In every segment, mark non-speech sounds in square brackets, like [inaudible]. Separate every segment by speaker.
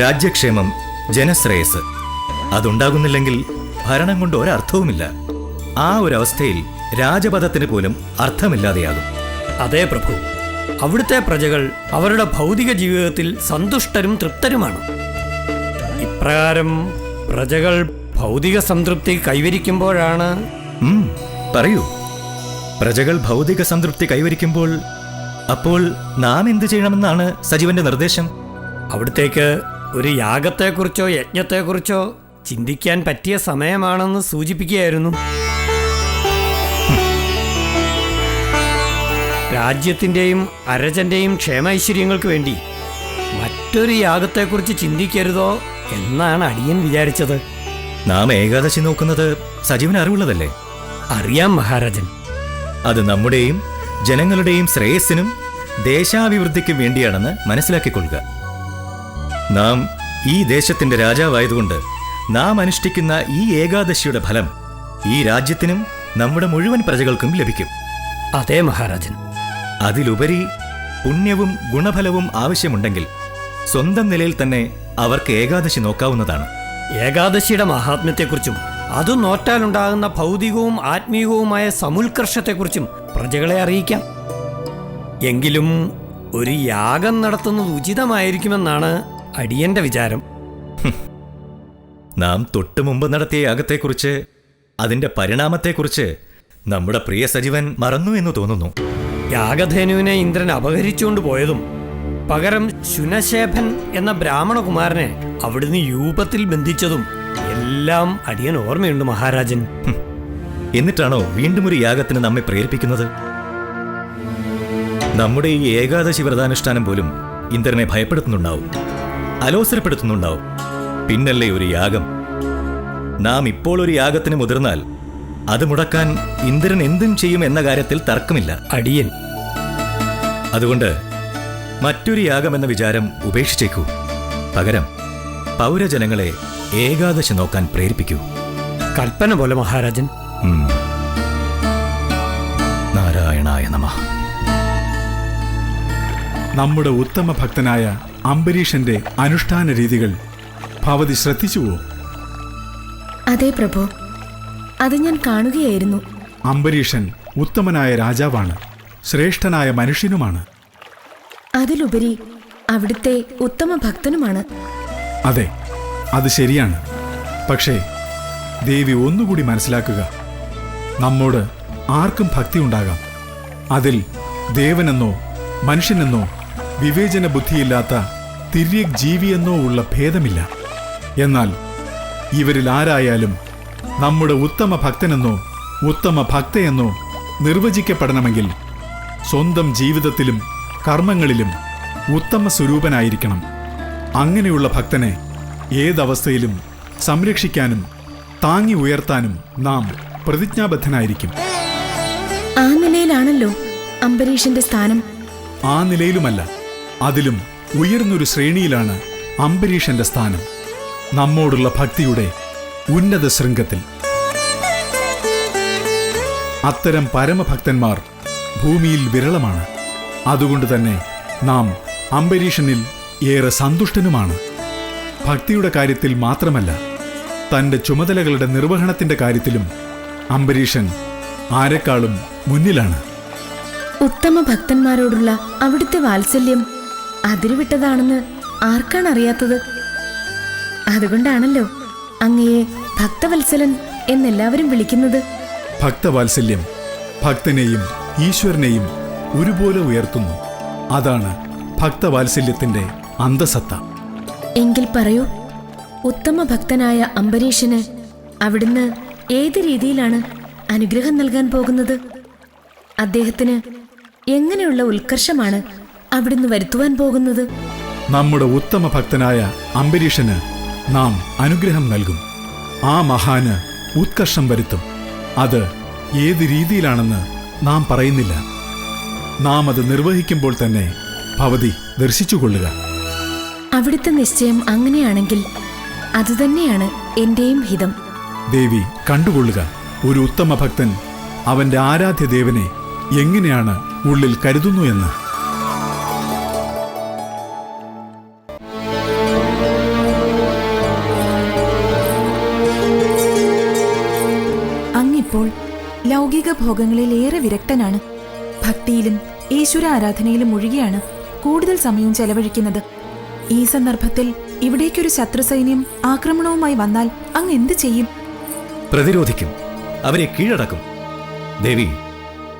Speaker 1: രാജ്യക്ഷേമം ജനശ്രേയസ്. അതുണ്ടാകുന്നില്ലെങ്കിൽ ഭരണം കൊണ്ട് ഒരർത്ഥവുമില്ല. ആ ഒരവസ്ഥയിൽ രാജപഥത്തിന് പോലും അർത്ഥമില്ലാതെയാകും.
Speaker 2: അതേ പ്രഭു. അവിടുത്തെ പ്രജകൾ അവരുടെ ഭൗതിക ജീവിതത്തിൽ സന്തുഷ്ടരും തൃപ്തരുമാണ്. ഇപ്രകാരം പ്രജകൾ ഭൗതിക സംതൃപ്തി കൈവരിക്കുമ്പോഴാണ്
Speaker 1: പറയൂ. പ്രജകൾ ഭൗതിക സംതൃപ്തി കൈവരിക്കുമ്പോൾ അപ്പോൾ നാം എന്ത് ചെയ്യണമെന്നാണ് സജീവന്റെ നിർദ്ദേശം?
Speaker 2: അവിടത്തേക്ക് ഒരു യാഗത്തെക്കുറിച്ചോ യജ്ഞത്തെക്കുറിച്ചോ ചിന്തിക്കാൻ പറ്റിയ സമയമാണെന്ന് സൂചിപ്പിക്കുകയായിരുന്നു. രാജ്യത്തിന്റെയും അരജന്റെയും ക്ഷേമൈശ്വര്യങ്ങൾക്ക് വേണ്ടി മറ്റൊരു യാഗത്തെക്കുറിച്ച് ചിന്തിക്കരുതോ എന്നാണ് അടിയൻ വിചാരിച്ചത്.
Speaker 1: നാം ഏകാദശി നോക്കുന്നത് സജീവൻ അറിവുള്ളതല്ലേ?
Speaker 2: അറിയാം മഹാരാജൻ.
Speaker 1: അത് നമ്മുടെയും ജനങ്ങളുടെയും ശ്രേയസ്സിനും ദേശാഭിവൃദ്ധിക്കും വേണ്ടിയാണെന്ന് മനസ്സിലാക്കിക്കൊള്ളുക. നാം ഈ ദേശത്തിന്റെ രാജാവായതുകൊണ്ട് നാം അനുഷ്ഠിക്കുന്ന ഈ ഏകാദശിയുടെ ഫലം ഈ രാജ്യത്തിനും നമ്മുടെ മുഴുവൻ പ്രജകൾക്കും ലഭിക്കും.
Speaker 2: അതെ മഹാരാജൻ.
Speaker 1: അതിലുപരി പുണ്യവും ഗുണഫലവും ആവശ്യമുണ്ടെങ്കിൽ സ്വന്തം നിലയിൽ തന്നെ അവർക്ക് ഏകാദശി നോക്കാവുന്നതാണ്.
Speaker 2: ഏകാദശിയുടെ മഹാത്മ്യത്തെക്കുറിച്ചും അത് നോറ്റാലുണ്ടാകുന്ന ഭൗതികവും ആത്മീയവുമായ സമുൽക്കർഷത്തെക്കുറിച്ചും പ്രജകളെ അറിയിക്കാം. എങ്കിലും ഒരു യാഗം നടത്തുന്നത് ഉചിതമായിരിക്കുമെന്നാണ് അടിയന്റെ വിചാരം.
Speaker 1: നാം തൊട്ടു മുമ്പ് നടത്തിയ യാഗത്തെക്കുറിച്ച് അതിന്റെ പരിണാമത്തെക്കുറിച്ച് നമ്മുടെ പ്രിയ സജീവൻ മറന്നു എന്ന് തോന്നുന്നു.
Speaker 2: യാഗധേനുവിനെ ഇന്ദ്രൻ അപഹരിച്ചുകൊണ്ട് പോയതും പകരം ശുനശേഖൻ എന്ന ബ്രാഹ്മണകുമാരനെ അവിടുന്ന് യൂപത്തിൽ ബന്ധിച്ചതും എല്ലാം അടിയൻ ഓർമ്മയുണ്ട് മഹാരാജൻ.
Speaker 1: എന്നിട്ടാണോ വീണ്ടും ഒരു യാഗത്തിന് നമ്മെ പ്രേരിപ്പിക്കുന്നത്? നമ്മുടെ ഈ ഏകാദശി വ്രതാനുഷ്ഠാനം പോലും ഇന്ദ്രനെ ഭയപ്പെടുത്തുന്നുണ്ടാവും അലോസരപ്പെടുത്തുന്നുണ്ടാവും. പിന്നല്ലേ ഒരു യാഗം? നാം ഇപ്പോൾ ഒരു യാഗത്തിന് മുതിർന്നാൽ അത് മുടക്കാൻ ഇന്ദ്രൻ എന്തും ചെയ്യും എന്ന കാര്യത്തിൽ തർക്കമില്ല.
Speaker 2: അടിയൻ.
Speaker 1: അതുകൊണ്ട് മറ്റൊരു യാഗം എന്ന വിചാരം ഉപേക്ഷിച്ചേക്കൂ. പകരം പൗരജനങ്ങളെ ഏകാദശി നോക്കാൻ പ്രേരിപ്പിക്കൂ.
Speaker 2: കൽപ്പന പോലെ മഹാരാജൻ.
Speaker 1: നാരായണായ നമഃ.
Speaker 3: നമ്മുടെ ഉത്തമ ഭക്തനായ അംബരീഷന്റെ അനുഷ്ഠാന രീതികൾ ഭവതി ശ്രദ്ധിച്ചുവോ?
Speaker 4: അതെ പ്രഭു. അത് ഞാൻ കാണുകയായിരുന്നു.
Speaker 3: അംബരീഷൻ ഉത്തമനായ രാജാവാണ്. ശ്രേഷ്ഠനായ മനുഷ്യനുമാണ്.
Speaker 4: അതിലുപരി അവിടുത്തെ ഉത്തമ ഭക്തനുമാണ്.
Speaker 3: അതെ അത് ശരിയാണ്. പക്ഷേ ദേവി ഒന്നുകൂടി മനസ്സിലാക്കുക. നമ്മോട് ആർക്കും ഭക്തി ഉണ്ടാകാം. അതിൽ ദേവനെന്നോ മനുഷ്യനെന്നോ വിവേചന ബുദ്ധിയില്ലാത്ത തിര്യക് ജീവിയെന്നോ ഉള്ള ഭേദമില്ല. എന്നാൽ ഇവരിൽ ആരായാലും നമ്മുടെ ഉത്തമ ഭക്തനെന്നോ ഉത്തമ ഭക്തയെന്നോ നിർവചിക്കപ്പെടണമെങ്കിൽ സ്വന്തം ജീവിതത്തിലും കർമ്മങ്ങളിലും ഉത്തമ സ്വരൂപനായിരിക്കണം. അങ്ങനെയുള്ള ഭക്തനെ ഏതവസ്ഥയിലും സംരക്ഷിക്കാനും താങ്ങി ഉയർത്താനും നാം പ്രതിജ്ഞാബദ്ധനായിരിക്കും.
Speaker 4: ആ നിലയിലാണല്ലോ അംബരീഷിന്റെ സ്ഥാനം.
Speaker 3: ആ നിലയിലുമല്ല. അതിലും ഉയർന്നൊരു ശ്രേണിയിലാണ് അംബരീഷന്റെ സ്ഥാനം. നമ്മോടുള്ള ഭക്തിയുടെ ഉന്നത ശൃംഗത്തിൽ. അത്തരം പരമഭക്തന്മാർ ഭൂമിയിൽ വിരളമാണ്. അതുകൊണ്ട് തന്നെ നാം അംബരീഷനിൽ ഏറെ സന്തുഷ്ടനുമാണ്. ഭക്തിയുടെ കാര്യത്തിൽ മാത്രമല്ല തന്റെ ചുമതലകളുടെ നിർവഹണത്തിന്റെ കാര്യത്തിലും അംബരീഷൻ ആരെക്കാളും മുന്നിലാണ്.
Speaker 4: ഉത്തമ ഭക്തന്മാരോടുള്ള അവിടുത്തെ വാത്സല്യം അതിരുവിട്ടതാണെന്ന് ആർക്കാണ് അറിയാത്തത് അതുകൊണ്ടാണല്ലോ അങ്ങയെ ഭക്തവത്സലൻ എന്നെല്ലാവരും വിളിക്കുന്നത്.
Speaker 3: ഭക്തവാത്സല്യം ഭക്തനെയും ഈശ്വരനെയും ഒരുപോലെ ഉയർത്തുന്നു. അതാണ് ഭക്തവാത്സല്യത്തിന്റെ അന്തസത്ത.
Speaker 4: എങ്കിൽ പറയൂ ഉത്തമ ഭക്തനായ അംബരീഷന് അവിടുന്ന് ഏത് രീതിയിലാണ് അനുഗ്രഹം നൽകാൻ പോകുന്നത്? അദ്ദേഹത്തിന് എങ്ങനെയുള്ള ഉത്കർഷമാണ് അവിടുന്ന് വരുത്തുവാൻ പോകുന്നത്?
Speaker 3: നമ്മുടെ ഉത്തമ ഭക്തനായ അംബരീഷന് നാം അനുഗ്രഹം നൽകും. ആ മഹാന് ഉത്കർഷം വരുത്തും. അത് ഏത് രീതിയിലാണെന്ന് നാം പറയുന്നില്ല. നാം അത് നിർവഹിക്കുമ്പോൾ തന്നെ ഭവതി ദർശിച്ചുകൊള്ളുക.
Speaker 4: അവിടുത്തെ നിശ്ചയം അങ്ങനെയാണെങ്കിൽ അതുതന്നെയാണ് എന്റെയും ഹിതം.
Speaker 3: ദേവി കണ്ടുകൊള്ളുക. ഒരു ഉത്തമ ഭക്തൻ അവന്റെ ആരാധ്യ ദേവനെ എങ്ങനെയാണ് ഉള്ളിൽ കരുതുന്നു എന്ന്.
Speaker 5: ലൗകിക ഭോഗങ്ങളിൽ ഏറെ വിരക്തനാണ്. ഭക്തിയിലും ഈശ്വര ആരാധനയിലും ഒഴികെയാണ് കൂടുതൽ സമയം ചെലവഴിക്കുന്നത്. ഈ സന്ദർഭത്തിൽ ഇവിടേക്കൊരു ശത്രുസൈന്യം ആക്രമണവുമായി വന്നാൽ അങ്ങ് എന്ത് ചെയ്യും?
Speaker 1: പ്രതിരോധിക്കും. അവരെ കീഴടക്കും. ദേവി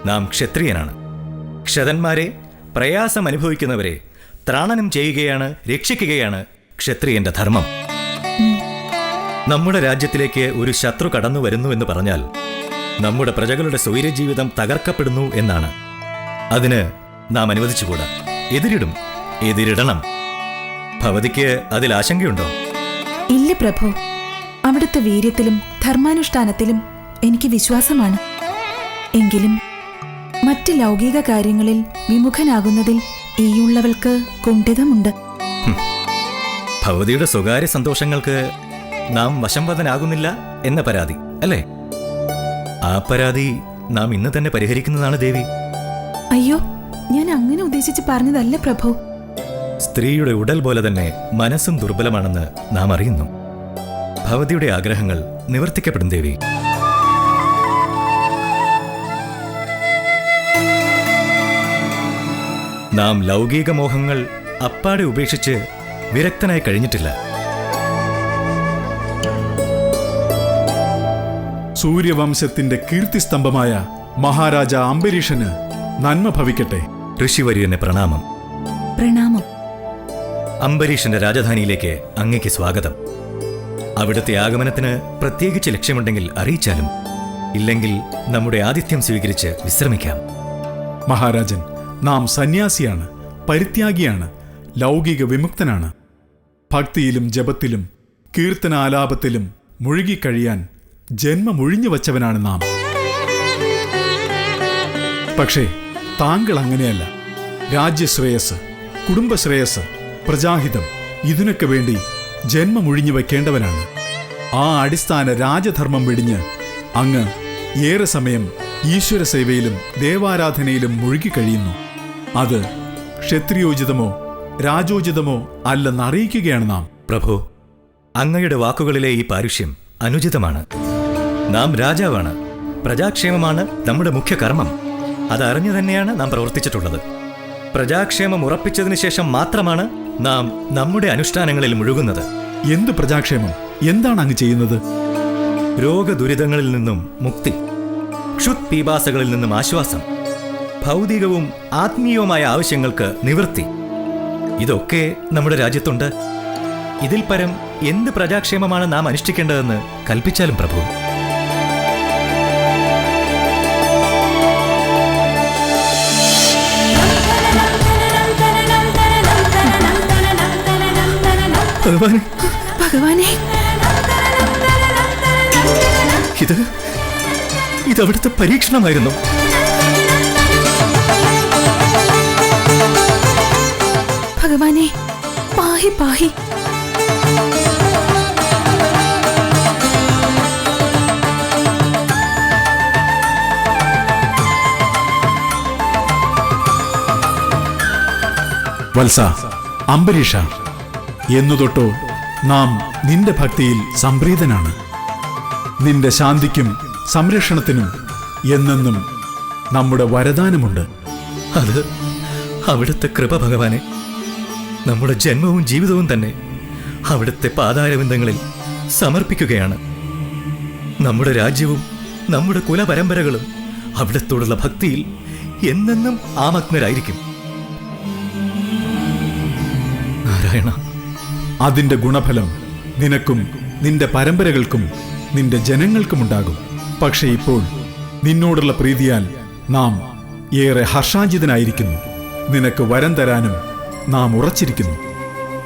Speaker 1: നാം ക്ഷത്രിയനാണ്. ക്ഷതന്മാരെ പ്രയാസം അനുഭവിക്കുന്നവരെ ത്രാണനം ചെയ്യുകയാണ് രക്ഷിക്കുകയാണ് ക്ഷത്രിയന്റെ ധർമ്മം. നമ്മുടെ രാജ്യത്തിലേക്ക് ഒരു ശത്രു കടന്നു വരുന്നു എന്ന് പറഞ്ഞാൽ നമ്മുടെ പ്രജകളുടെ സ്വൈരജീവിതം തകർക്കപ്പെടുന്നു എന്നാണ്. അതിന് നാം അനുവദിച്ചുകൂടാ. എതിരിടും. എതിരിടണം. ഭവതിക്ക് അതിൽ ആശങ്കയുണ്ടോ?
Speaker 5: ഇല്ല പ്രഭു. അവിടുത്തെ വീര്യത്തിലും ധർമാനുഷ്ഠാനത്തിലും എനിക്ക് വിശ്വാസമാണ്. എങ്കിലും മറ്റ് ലൗകിക കാര്യങ്ങളിൽ വിമുഖനാകുന്നതിൽ ഈയുള്ളവൾക്ക് കുണ്ഠിതമുണ്ട്.
Speaker 1: ഭവതിയുടെ സ്വകാര്യ സന്തോഷങ്ങൾക്ക് നാം വശംവദനാകുന്നില്ല എന്ന പരാതി അല്ലേ? ആ പരാതി നാം ഇന്ന് തന്നെ പരിഹരിക്കുന്നതാണ് ദേവി.
Speaker 5: അയ്യോ ഞാൻ അങ്ങനെ ഉദ്ദേശിച്ച് പറഞ്ഞതല്ല പ്രഭു.
Speaker 1: സ്ത്രീയുടെ ഉടൽ പോലെ തന്നെ മനസ്സും ദുർബലമാണെന്ന് നാം അറിയുന്നു. ഭവതിയുടെ ആഗ്രഹങ്ങൾ നിവർത്തിക്കപ്പെടും ദേവി. നാം ലൗകിക മോഹങ്ങൾ അപ്പാടെ ഉപേക്ഷിച്ച് വിരക്തനായി കഴിഞ്ഞിട്ടില്ല.
Speaker 3: സൂര്യവംശത്തിന്റെ കീർത്തിസ്തംഭമായ മഹാരാജ അംബരീഷന് നന്മ ഭവിക്കട്ടെ.
Speaker 1: ഋഷിവര്യന് പ്രണാമം.
Speaker 5: പ്രണാമം.
Speaker 1: അംബരീഷന്റെ രാജധാനിയിലേക്ക് അങ്ങയ്ക്ക് സ്വാഗതം. അവിടുത്തെ ആഗമനത്തിന് പ്രത്യേകിച്ച് ലക്ഷ്യമുണ്ടെങ്കിൽ അറിയിച്ചാലും ഇല്ലെങ്കിൽ നമ്മുടെ ആതിഥ്യം സ്വീകരിച്ച് വിശ്രമിക്കാം.
Speaker 3: മഹാരാജൻ നാം സന്യാസിയാണ് പരിത്യാഗിയാണ് ലൗകിക വിമുക്തനാണ്. ഭക്തിയിലും ജപത്തിലും കീർത്തനാലാപത്തിലും മുഴുകിക്കഴിയാൻ ജന്മമൊഴിഞ്ഞു വച്ചവനാണ് നാം. പക്ഷേ താങ്കൾ അങ്ങനെയല്ല. രാജ്യശ്രേയസ് കുടുംബശ്രേയസ് പ്രജാഹിതം ഇതിനൊക്കെ വേണ്ടി ജന്മമൊഴിഞ്ഞു വയ്ക്കേണ്ടവനാണ്. ആ അടിസ്ഥാന രാജധർമ്മം വെടിഞ്ഞ് അങ്ങ് ഏറെ സമയം ഈശ്വര സേവയിലും ദേവാരാധനയിലും മുഴുകിക്കഴിയുന്നു അത് ക്ഷത്രിയോചിതമോ രാജോചിതമോ അല്ലെന്നറിയിക്കുകയാണ് നാം.
Speaker 1: പ്രഭു അങ്ങയുടെ വാക്കുകളിലെ ഈ പാരുഷ്യം അനുചിതമാണ്. നാം രാജാവാണ്. പ്രജാക്ഷേമമാണ് നമ്മുടെ മുഖ്യ കർമ്മം. അതറിഞ്ഞു തന്നെയാണ് നാം പ്രവർത്തിച്ചിട്ടുള്ളത്. പ്രജാക്ഷേമം ഉറപ്പിച്ചതിന് ശേഷം മാത്രമാണ് നാം നമ്മുടെ അനുഷ്ഠാനങ്ങളിൽ മുഴുകുന്നത്.
Speaker 3: എന്ത് പ്രജാക്ഷേമം? എന്താണ് അങ്ങ് ചെയ്യുന്നത്?
Speaker 1: രോഗദുരിതങ്ങളിൽ നിന്നും മുക്തി ക്ഷുത് പീപാസകളിൽ നിന്നും ആശ്വാസം ഭൗതികവും ആത്മീയവുമായ ആവശ്യങ്ങൾക്ക് നിവൃത്തി. ഇതൊക്കെ നമ്മുടെ രാജ്യത്തുണ്ട്. ഇതിൽ പരം എന്ത് പ്രജാക്ഷേമമാണ് നാം അനുഷ്ഠിക്കേണ്ടതെന്ന് കൽപ്പിച്ചാലും പ്രഭു. ഭഗവാനെ,
Speaker 5: ഭഗവാനെ.
Speaker 1: ഇത് ഇതവിടുത്തെ പരീക്ഷണമായിരുന്നു.
Speaker 5: ഭഗവാനെ പാഹി പാഹി.
Speaker 3: വത്സ അംബരീഷ എന്നു തൊട്ടോ നാം നിന്റെ ഭക്തിയിൽ സംപ്രീതനാണ്. നിന്റെ ശാന്തിക്കും സംരക്ഷണത്തിനും എന്നെന്നും നമ്മുടെ വരദാനമുണ്ട്.
Speaker 1: അത് അവിടുത്തെ കൃപ ഭഗവാനെ നമ്മുടെ ജന്മവും ജീവിതവും തന്നെ അവിടുത്തെ പാതാരവിന്ദങ്ങളിൽ സമർപ്പിക്കുകയാണ്. നമ്മുടെ രാജ്യവും നമ്മുടെ കുലപരമ്പരകളും അവിടത്തോടുള്ള ഭക്തിയിൽ എന്നെന്നും ആമഗ്നരായിരിക്കും നാരായണ
Speaker 3: അതിന്റെ ഗുണഫലം നിനക്കും നിന്റെ പരമ്പരകൾക്കും നിന്റെ ജനങ്ങൾക്കുമുണ്ടാകും. പക്ഷേ ഇപ്പോൾ നിന്നോടുള്ള പ്രീതിയാൽ നാം ഏറെ ഹർഷാഞ്ചിതനായിരിക്കുന്നു നിനക്ക് വരം തരാനും നാം ഉറച്ചിരിക്കുന്നു.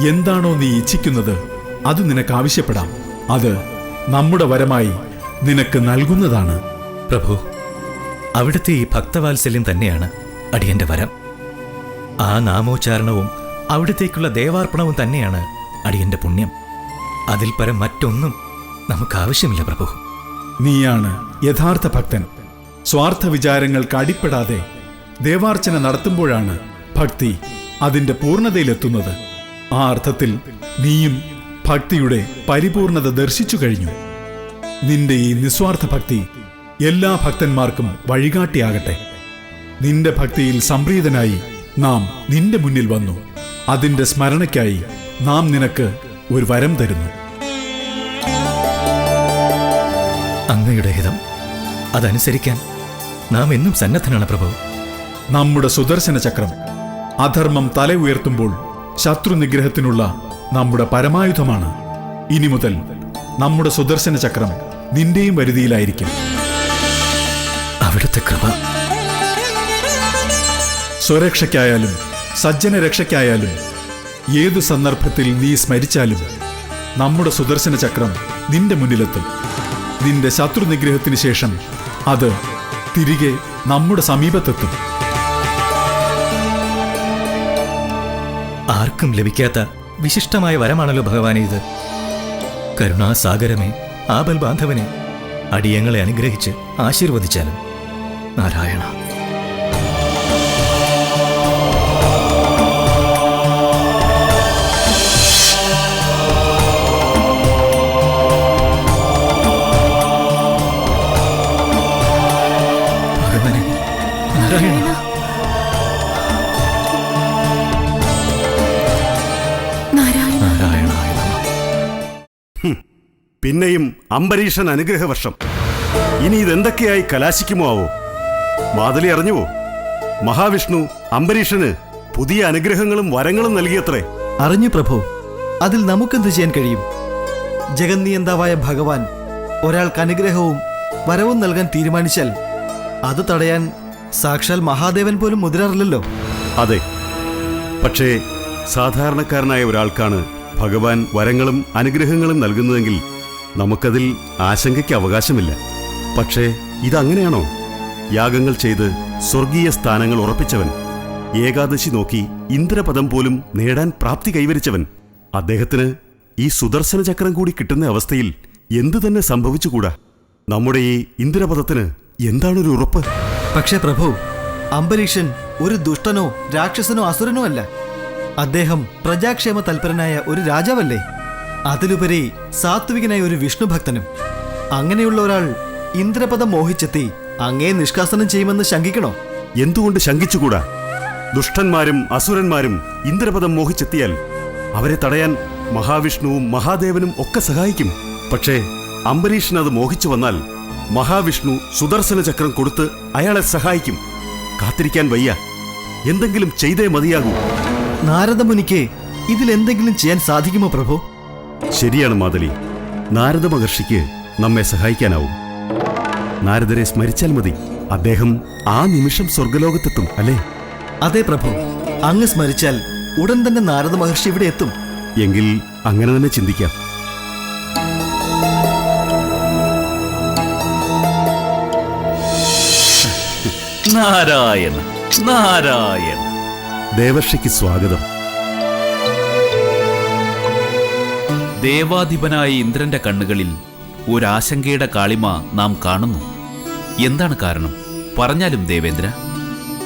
Speaker 3: എന്താണോ നീ ഇച്ഛിക്കുന്നത് അത് നിനക്ക് ആവശ്യപ്പെടാം. അത് നമ്മുടെ വരമായി നിനക്ക് നൽകുന്നതാണ്.
Speaker 1: പ്രഭു അവിടുത്തെ ഈ ഭക്തവാത്സല്യം തന്നെയാണ് അടിയന്റെ വരം. ആ നാമോച്ചാരണവും അവിടത്തേക്കുള്ള ദേവാർപ്പണവും തന്നെയാണ് അടിയന്റെ പുണ്യം. അതിൽ പരം മറ്റൊന്നും നമുക്ക് ആവശ്യമില്ല പ്രഭു.
Speaker 3: നീയാണ് യഥാർത്ഥ ഭക്തൻ. സ്വാർത്ഥ വിചാരങ്ങൾക്ക് അടിപ്പെടാതെ ദേവാർച്ചന നടത്തുമ്പോഴാണ് ഭക്തി അതിന്റെ പൂർണതയിലെത്തുന്നത്. ആ അർത്ഥത്തിൽ നീയും ഭക്തിയുടെ പരിപൂർണത ദർശിച്ചു കഴിഞ്ഞു. നിന്റെ ഈ നിസ്വാർത്ഥ ഭക്തി എല്ലാ ഭക്തന്മാർക്കും വഴികാട്ടിയാകട്ടെ. നിന്റെ ഭക്തിയിൽ സംപ്രീതനായി നാം നിന്റെ മുന്നിൽ വന്നു. അതിന്റെ സ്മരണയ്ക്കായി നാം നിനക്ക് ഒരു വരം തരുന്നു.
Speaker 1: അങ്ങയുടെ ഹിതം അതനുസരിക്കാൻ നാം എന്നും സന്നദ്ധനാണ് പ്രഭു.
Speaker 3: നമ്മുടെ സുദർശന ചക്രം അധർമ്മം തല ഉയർത്തുമ്പോൾ ശത്രു നിഗ്രഹത്തിനുള്ള നമ്മുടെ പരമായുധമാണ്. ഇനി മുതൽ നമ്മുടെ സുദർശന ചക്രം നിന്റെയും വരുതിയിലായിരിക്കും.
Speaker 1: അവിടുത്തെ കൃപ
Speaker 3: സ്വരക്ഷയ്ക്കായാലും സജ്ജന രക്ഷയ്ക്കായാലും ഏതു സന്ദർഭത്തിൽ നീ സ്മരിച്ചാലും നമ്മുടെ സുദർശന ചക്രം നിന്റെ മുന്നിലെത്തും. നിന്റെ ശത്രു നിഗ്രഹത്തിന് ശേഷം അത് തിരികെ നമ്മുടെ സമീപത്തെത്തും.
Speaker 1: ആർക്കും ലഭിക്കാത്ത വിശിഷ്ടമായ വരമാണല്ലോ ഭഗവാനെ ഇത്. കരുണാസാഗരമേ ആപൽ ബാന്ധവനെ അടിയങ്ങളെ അനുഗ്രഹിച്ച് ആശീർവദിച്ചാലും. നാരായണ
Speaker 6: പിന്നെയും അനുഗ്രഹ വർഷം ഇനി ഇതെന്തൊക്കെയായി കലാശിക്കുമോ ആവോ? മാതലി അറിഞ്ഞുവോ? മഹാവിഷ്ണു അംബരീഷന് പുതിയ അനുഗ്രഹങ്ങളും വരങ്ങളും നൽകിയത്രേ.
Speaker 7: അറിഞ്ഞു പ്രഭു. അതിൽ നമുക്കെന്ത് ചെയ്യാൻ കഴിയും? ജഗന്നിയന്താവായ ഭഗവാൻ ഒരാൾക്ക് അനുഗ്രഹവും വരവും നൽകാൻ തീരുമാനിച്ചാൽ അത് തടയാൻ സാക്ഷാൽ മഹാദേവൻ പോലും മുതിരാറില്ലല്ലോ.
Speaker 6: അതെ. പക്ഷേ സാധാരണക്കാരനായ ഒരാൾക്കാണ് ഭഗവാൻ വരങ്ങളും അനുഗ്രഹങ്ങളും നൽകുന്നതെങ്കിൽ നമുക്കതിൽ ആശങ്കയ്ക്ക് അവകാശമില്ല. പക്ഷേ ഇതങ്ങനെയാണോ? യാഗങ്ങൾ ചെയ്ത് സ്വർഗീയ സ്ഥാനങ്ങൾ ഉറപ്പിച്ചവൻ ഏകാദശി നോക്കി ഇന്ദ്രപദം പോലും നേടാൻ പ്രാപ്തി കൈവരിച്ചവൻ അദ്ദേഹത്തിന് ഈ സുദർശന ചക്രം കൂടി കിട്ടുന്ന അവസ്ഥയിൽ എന്തു തന്നെ സംഭവിച്ചുകൂടാ? നമ്മുടെ ഈ ഇന്ദ്രപദത്തിന് എന്താണൊരു ഉറപ്പ്?
Speaker 7: പക്ഷേ പ്രഭു അംബരീഷൻ ഒരു ദുഷ്ടനോ രാക്ഷസനോ അസുരനോ അല്ല. അദ്ദേഹം പ്രജാക്ഷേമ തൽപരനായ ഒരു രാജാവല്ലേ? അതിലുപരി സാത്വികനായ ഒരു വിഷ്ണു ഭക്തനും. അങ്ങനെയുള്ള ഒരാൾ ഇന്ദ്രപദം മോഹിച്ചെത്തി അങ്ങേ നിഷ്കാസനം ചെയ്യുമെന്ന് ശങ്കിക്കണോ?
Speaker 6: എന്തുകൊണ്ട് ശങ്കിച്ചുകൂടാ? ദുഷ്ടന്മാരും അസുരന്മാരും ഇന്ദ്രപദം മോഹിച്ചെത്തിയാൽ അവരെ തടയാൻ മഹാവിഷ്ണുവും മഹാദേവനും ഒക്കെ സഹായിക്കും. പക്ഷേ അംബരീഷൻ അത് മോഹിച്ചു വന്നാൽ മഹാവിഷ്ണു സുദർശന ചക്രം കൊടുത്ത് അയാളെ സഹായിക്കും. കാത്തിരിക്കാൻ വയ്യ. എന്തെങ്കിലും ചെയ്തേ മതിയാകൂ.
Speaker 7: നാരദമുനിക്ക് ഇതിലെന്തെങ്കിലും ചെയ്യാൻ സാധിക്കുമോ പ്രഭു?
Speaker 6: ശരിയാണ് മാതലി. നാരദ മഹർഷിക്ക് നമ്മെ സഹായിക്കാനാവും. നാരദരെ സ്മരിച്ചാൽ മതി. അദ്ദേഹം ആ നിമിഷം സ്വർഗലോകത്തെത്തും അല്ലേ?
Speaker 7: അതെ പ്രഭു. അങ്ങ് സ്മരിച്ചാൽ ഉടൻ തന്നെ നാരദ മഹർഷി ഇവിടെ എത്തും.
Speaker 6: എങ്കിൽ അങ്ങനെ തന്നെ ചിന്തിക്കാം.
Speaker 8: നാരായണ നാരായണ.
Speaker 6: ദേവർഷിക്ക് സ്വാഗതം.
Speaker 8: ദേവാധിപനായ ഇന്ദ്രന്റെ കണ്ണുകളിൽ ഒരാശങ്കയുടെ കാളിമ നാം കാണുന്നു. എന്താണ് കാരണം? പറഞ്ഞാലും ദേവേന്ദ്ര.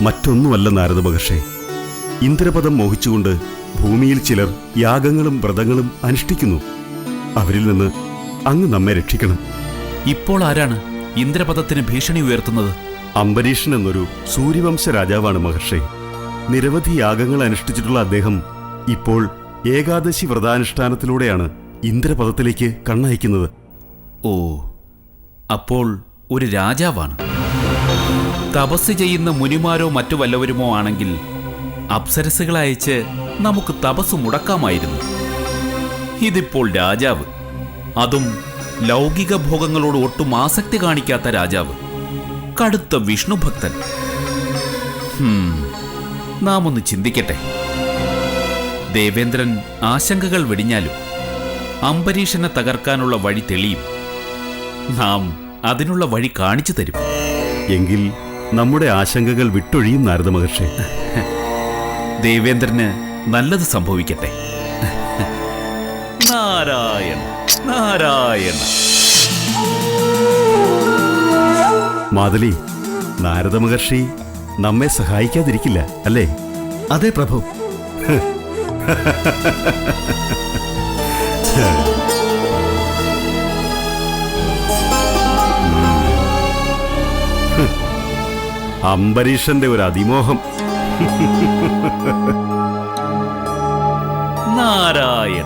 Speaker 6: മറ്റൊന്നുമല്ല നാരദ മഹർഷേ. ഇന്ദ്രപദം മോഹിച്ചുകൊണ്ട് ഭൂമിയിൽ ചിലർ യാഗങ്ങളും വ്രതങ്ങളും അനുഷ്ഠിക്കുന്നു. അവരിൽ നിന്ന് അങ്ങ് നമ്മെ രക്ഷിക്കണം.
Speaker 8: ഇപ്പോൾ ആരാണ് ഇന്ദ്രപദത്തിന് ഭീഷണി ഉയർത്തുന്നത്?
Speaker 6: അംബരീഷൻ എന്നൊരു സൂര്യവംശ രാജാവാണ് മഹർഷേ. നിരവധി യാഗങ്ങൾ അനുഷ്ഠിച്ചിട്ടുള്ള അദ്ദേഹം ഇപ്പോൾ ഏകാദശി വ്രതാനുഷ്ഠാനത്തിലൂടെയാണ് ഇന്ദ്രപദത്തിലേക്ക് കണ്ണയക്കുന്നത്.
Speaker 8: ഓ അപ്പോൾ ഒരു രാജാവാണ്. തപസ് ചെയ്യുന്ന മുനിമാരോ മറ്റു വല്ലവരുമോ ആണെങ്കിൽ അപ്സരസുകളെ അയച്ച് നമുക്ക് തപസ് മുടക്കാമായിരുന്നു. ഇതിപ്പോൾ രാജാവ് അതും ലൗകിക ഭോഗങ്ങളോട് ഒട്ടും ആസക്തി കാണിക്കാത്ത രാജാവ് കടുത്ത വിഷ്ണുഭക്തൻ നാം ഒന്ന് ചിന്തിക്കട്ടെ. ദേവേന്ദ്രൻ ആശങ്കകൾ വെടിഞ്ഞാലും അംബരീഷനെ തകർക്കാനുള്ള വഴി തെളിയും. നാം അതിനുള്ള വഴി കാണിച്ചു തരും.
Speaker 6: എങ്കിൽ നമ്മുടെ ആശങ്കകൾ വിട്ടൊഴിയും നാരദ മഹർഷി.
Speaker 8: ദേവേന്ദ്രന് നല്ലത് സംഭവിക്കട്ടെ. നാരായണ നാരായണ.
Speaker 6: മാതലി നാരദ മഹർഷി നമ്മെ സഹായിക്കാതിരിക്കില്ല അല്ലേ?
Speaker 7: അതെ പ്രഭു. [laughs] [laughs]
Speaker 6: അംബരീഷന്റെ ഒരു അതിമോഹം. [laughs]
Speaker 8: നാരായണ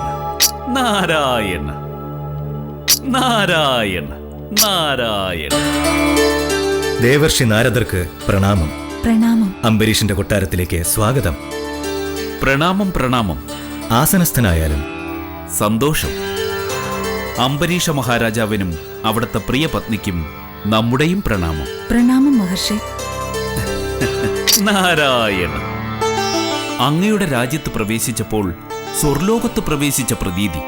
Speaker 8: നാരായണ നാരായണ നാരായണ.
Speaker 1: ദേവർഷി നാരദർക്ക് പ്രണാമം.
Speaker 5: പ്രണാമം.
Speaker 1: അംബരീഷിന്റെ കൊട്ടാരത്തിലേക്ക് സ്വാഗതം.
Speaker 8: പ്രണാമം പ്രണാമം.
Speaker 1: ആസനസ്ഥനായാലും
Speaker 8: സന്തോഷം. അംബരീഷ മഹാരാജാവിനും അവിടുത്തെ പ്രിയ പത്നിക്കും നമ്മുടെയും പ്രണാമം.
Speaker 5: പ്രണാമം മഹർഷി.
Speaker 8: നാരായണ. അങ്ങയുടെ രാജ്യത്ത് പ്രവേശിച്ചപ്പോൾ സ്വർലോകത്ത് പ്രവേശിച്ച പ്രതീതി.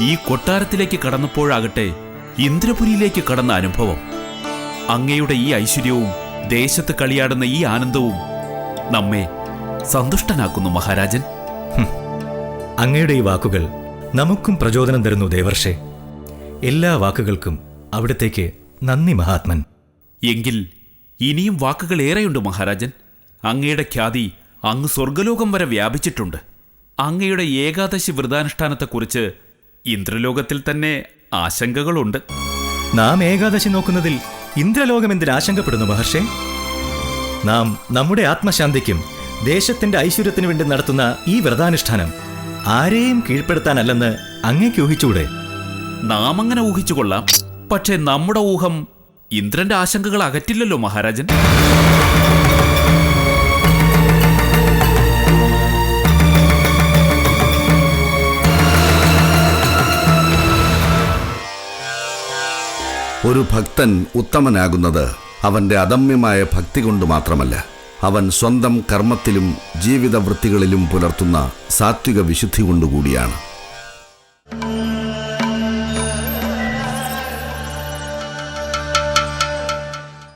Speaker 8: ഈ കൊട്ടാരത്തിലേക്ക് കടന്നപ്പോഴാകട്ടെ ഇന്ദ്രപുരിയിലേക്ക് കടന്ന അനുഭവം. അങ്ങയുടെ ഈ ഐശ്വര്യവും ദേശത്ത് കളിയാടുന്ന ഈ ആനന്ദവും നമ്മെ സന്തുഷ്ടനാക്കുന്നു മഹാരാജൻ.
Speaker 1: അങ്ങയുടെ ഈ വാക്കുകൾ നമുക്കും പ്രചോദനം തരുന്നു ദേവർഷെ. എല്ലാ വാക്കുകൾക്കും അവിടത്തേക്ക് നന്ദി മഹാത്മൻ.
Speaker 8: എങ്കിൽ ഇനിയും വാക്കുകൾ ഏറെയുണ്ട് മഹാരാജൻ. അങ്ങയുടെ ഖ്യാതി അങ്ങ് സ്വർഗലോകം വരെ വ്യാപിച്ചിട്ടുണ്ട്. അങ്ങയുടെ ഏകാദശി വ്രതാനുഷ്ഠാനത്തെക്കുറിച്ച് ഇന്ദ്രലോകത്തിൽ തന്നെ ആശങ്കകളുണ്ട്.
Speaker 1: നാം ഏകാദശി നോക്കുന്നതിൽ ഇന്ദ്രലോകം എന്തിന് ആശങ്കപ്പെടുന്നു മഹർഷേ? നാം നമ്മുടെ ആത്മശാന്തിക്കും ദേശത്തിന്റെ ഐശ്വര്യത്തിനു വേണ്ടി നടത്തുന്ന ഈ വ്രതാനുഷ്ഠാനം ആരെയും കീഴ്പ്പെടുത്താനല്ലെന്ന് അങ്ങേക്ക് ഊഹിച്ചൂടെ
Speaker 8: നാം അങ്ങനെ ഊഹിച്ചുകൊള്ളാം. പക്ഷേ നമ്മുടെ ഊഹം ഇന്ദ്രന്റെ ആശങ്കകൾ അകറ്റില്ലല്ലോ മഹാരാജൻ.
Speaker 9: ഒരു ഭക്തൻ ഉത്തമനാകുന്നത് അവന്റെ അദമ്യമായ ഭക്തി കൊണ്ട് മാത്രമല്ല. അവൻ സ്വന്തം കർമ്മത്തിലും ജീവിതവൃത്തികളിലും പുലർത്തുന്ന സാത്വിക വിശുദ്ധി കൊണ്ടുകൂടിയാണ്.